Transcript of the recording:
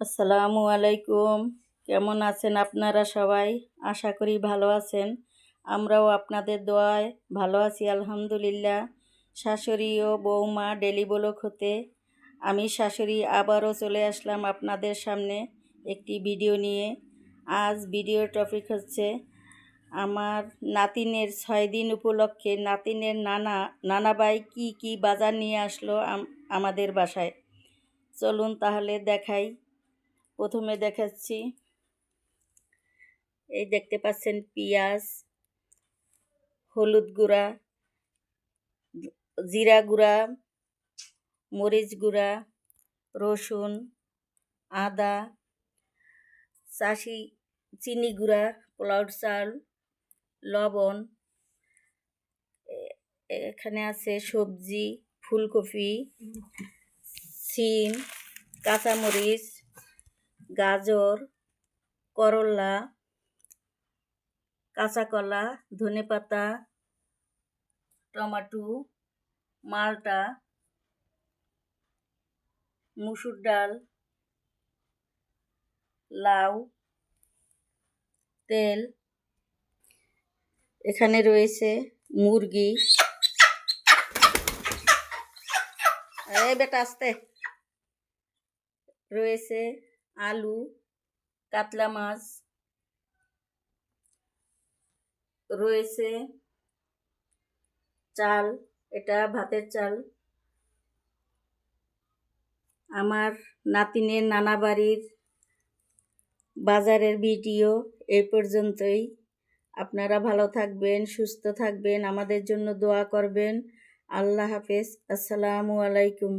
আসসালামু আলাইকুম। কেমন আছেন আপনারা সবাই? আশা করি ভালো আছেন। আমরাও আপনাদের দোয়ায় ভালো আছি, আলহামদুলিল্লাহ। শাশুড়ি ও বৌমা ডেলি ব্লক হতে আমি শাশুড়ি আবারও চলে আসলাম আপনাদের সামনে একটি ভিডিও নিয়ে। আজ ভিডিও টপিক হচ্ছে আমার নাতিনের ছয় দিন উপলক্ষে নাতিনের নানা, নানাবাই কি কি বাজার নিয়ে আসলো আম- আমাদের বাসায়। চলুন তাহলে দেখাই প্রথমে দেখাচ্ছি। এই দেখতে পাচ্ছেন পেঁয়াজ, হলুদ গুঁড়া, জিরা গুঁড়া, মরিচ গুঁড়া, রসুন, আদা, চাষি চিনি গুঁড়া পোলাও চাল, লবণ এখানে আছে সবজি, ফুলকপি, সিম, কাঁচামরিচ গাজর, করলা কাঁচা কলা ধনেপাতা, টমাটো, মালটা, মুসুর ডাল, লাউ, তেল। এখানে রয়েছে মুরগি। এই বেটা আসতে। রয়েছে আলু, কাতলা মাছ রয়েছে, চাল, এটা ভাতের চাল। আমার নাতিনের নানা বাড়ির বাজারের ভিডিও এই পর্যন্তই। আপনারা ভালো থাকবেন, সুস্থ থাকবেন, আমাদের জন্য দোয়া করবেন। আল্লাহ হাফেজ। আসসালামু আলাইকুম।